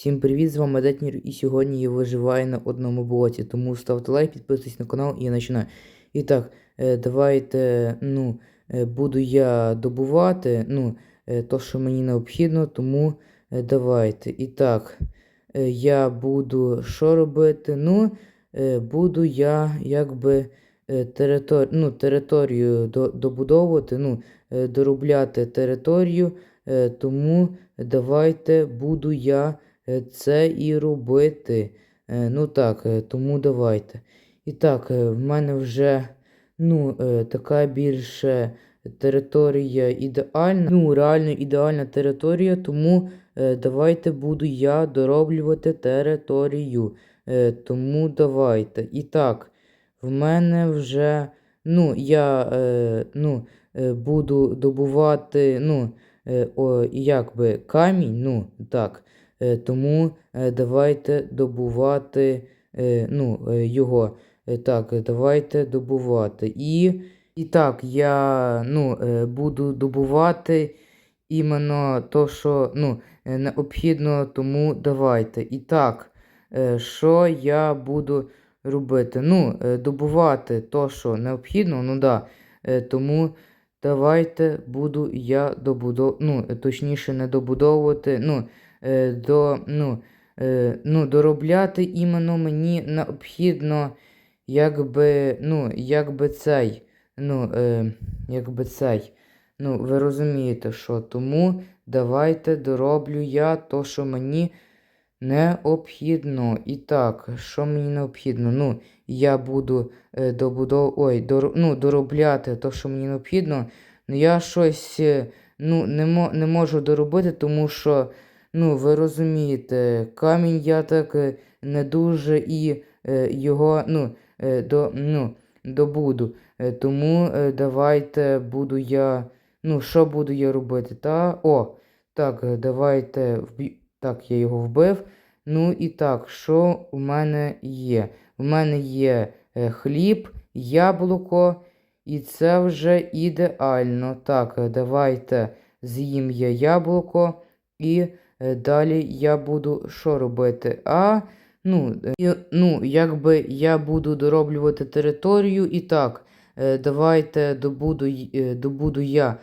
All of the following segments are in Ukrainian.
Всім привіт, з вами Детнір, і сьогодні я виживаю на одному блоці, тому ставте лайк, підписуйтесь на канал і я починаю. І так, е, давайте, ну, е, буду я добувати, ну, е, то, що мені необхідно, тому давайте. І так, я буду що робити? Ну, буду я якби територію, ну, територію добудовувати, ну, доробляти територію, тому давайте буду я це і робити. Е, Ну так, е, тому давайте. І так, е, в мене вже ну, е, така більше територія ідеальна. Ну, реально ідеальна територія, тому е, давайте буду я дороблювати територію. Е, Тому давайте. І так, в мене вже. Ну, я е, ну, е, буду добувати, ну, е, о, якби камінь, ну, так. Е, тому е, давайте добувати е, ну, його. Так, давайте добувати. І, і так, я ну, буду добувати іменно то, що ну, необхідно, тому давайте. І так, що я буду робити? Ну, добувати то, що необхідно, ну да. Тому давайте буду я добудов... ну, точніше, не добудовувати. ну, е, до, ну, е, ну, доробляти іменно мені необхідно, якби, ну, якби цей, ну, е, якби цей. Ну, ви розумієте, що тому давайте дороблю я то, що мені необхідно. І так, що мені необхідно? Ну, я буду е, добудов... Ой, дор... ну, доробляти то, що мені необхідно. Ну, я щось е, ну, не, мо... не можу доробити, тому що. Ну, ви розумієте, камінь я так е, не дуже і е, його ну, е, до, ну, добуду. Тому давайте буду я. Ну, що буду я робити? Та. О, так, давайте вб'ю. Так, я його вбив. Ну і так, що у мене є? У мене є хліб, яблуко, і це вже ідеально. Так, давайте з'їм я яблуко і. Е, Далі я буду що робити? А, ну, е, ну, якби я буду дороблювати територію і так, е, давайте добуду, добуду я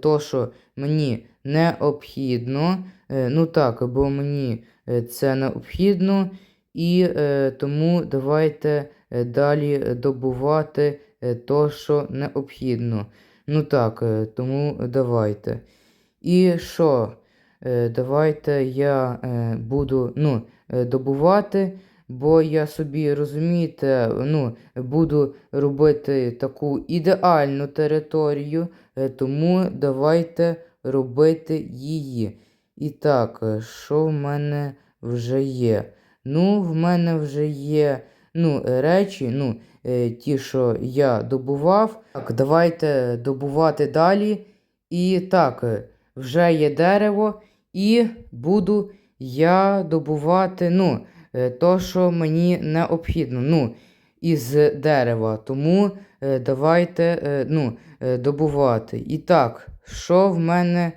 то, що мені необхідно. Ну так, бо мені це необхідно. І тому давайте далі добувати то, що необхідно. Ну так, тому давайте. І що? Е, давайте я е, буду ну, е, добувати, бо я собі, розумієте, ну, буду робити таку ідеальну територію, тому давайте робити її. І так, що в мене вже є? Ну, в мене вже є ну, речі, ну, ті, що я добував. Так, давайте добувати далі. І так, вже є дерево. І буду я добувати, ну, е, то, що мені необхідно, ну, із дерева. Тому е, давайте, е, ну, добувати. І так, що в мене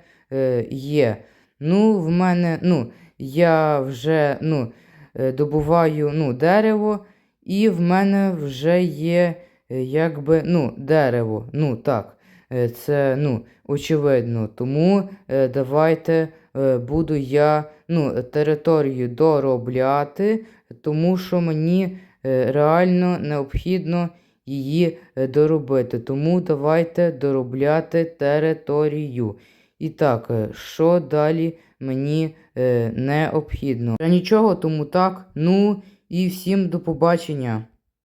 є? Ну, в мене, ну, я вже, ну, добуваю, ну, дерево, і в мене вже є, якби, ну, дерево. Ну, так. Е, Це, ну, очевидно. Тому е, давайте е, буду я ну, територію доробляти, тому що мені реально необхідно її доробити. Тому давайте доробляти територію. І так, що далі мені необхідно? Та нічого, тому так. Ну і всім до побачення.